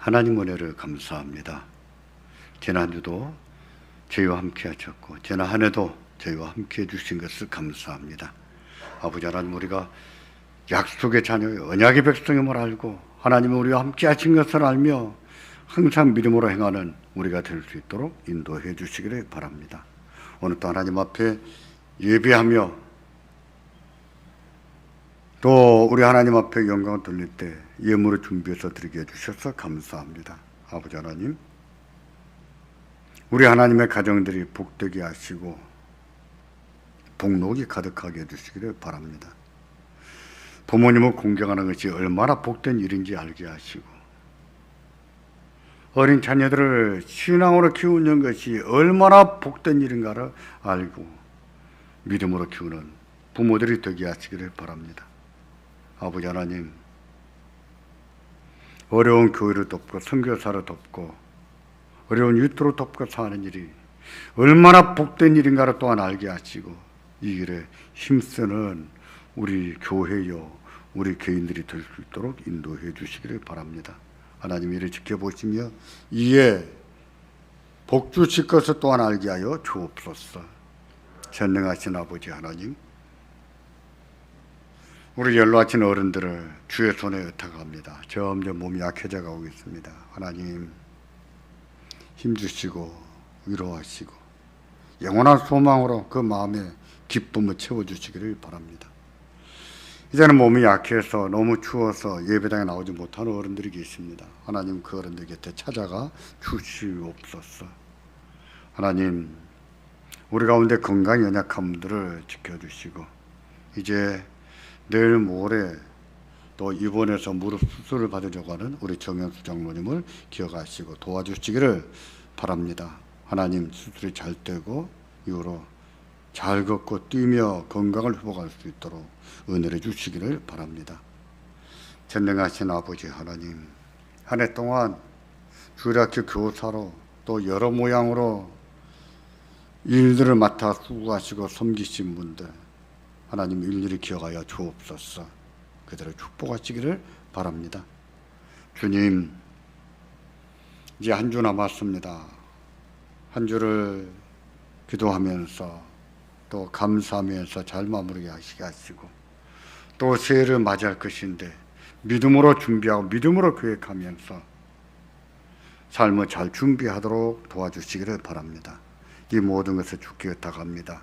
하나님 은혜를 감사합니다. 지난 한 주도 저희와 함께 하셨고 지난 한 해도 저희와 함께 해주신 것을 감사합니다. 아버지 하나님 우리가 약속의 자녀의 언약의 백성임을 알고 하나님은 우리와 함께 하신 것을 알며 항상 믿음으로 행하는 우리가 될 수 있도록 인도해 주시기를 바랍니다. 오늘 또 하나님 앞에 예배하며 또 우리 하나님 앞에 영광을 돌릴 때 예물을 준비해서 드리게 해주셔서 감사합니다. 아버지 하나님 우리 하나님의 가정들이 복되게 하시고 복록이 가득하게 해주시기를 바랍니다. 부모님을 공경하는 것이 얼마나 복된 일인지 알게 하시고 어린 자녀들을 신앙으로 키우는 것이 얼마나 복된 일인가를 알고 믿음으로 키우는 부모들이 되게 하시기를 바랍니다. 아버지 하나님 어려운 교회를 돕고 선교사를 돕고 어려운 유토를 돕고 사는 일이 얼마나 복된 일인가를 또한 알게 하시고 이 일에 힘쓰는 우리 교회요 우리 개인들이 될 수 있도록 인도해 주시기를 바랍니다. 하나님 이를 지켜보시며 이에 복 주실 것을 또한 알게 하여 주옵소서. 전능하신 아버지 하나님 우리 연로하신 어른들을 주의 손에 의탁합니다. 점점 몸이 약해져 가고 있습니다. 하나님 힘주시고 위로하시고 영원한 소망으로 그 마음에 기쁨을 채워주시기를 바랍니다. 이제는 몸이 약해서 너무 추워서 예배당에 나오지 못하는 어른들이 계십니다. 하나님 그 어른들 곁에 찾아가 주시옵소서. 하나님 우리 가운데 건강 연약한 분들을 지켜주시고 이제 내일 모레 또 입원해서 무릎 수술을 받으려고 하는 우리 정현수 장로님을 기억하시고 도와주시기를 바랍니다. 하나님 수술이 잘 되고 이후로 잘 걷고 뛰며 건강을 회복할 수 있도록 은혜를 주시기를 바랍니다. 전능하신 아버지 하나님 한 해 동안 주일학교 교사로 또 여러 모양으로 일들을 맡아 수고하시고 섬기신 분들 하나님 일일이 기억하여 주옵소서 그대로 축복하시기를 바랍니다. 주님 이제 한 주 남았습니다. 한 주를 기도하면서 또 감사하면서 잘 마무리 하시게 하시고 또 새해를 맞이할 것인데 믿음으로 준비하고 믿음으로 계획하면서 삶을 잘 준비하도록 도와주시기를 바랍니다. 이 모든 것을 주께 의탁합니다.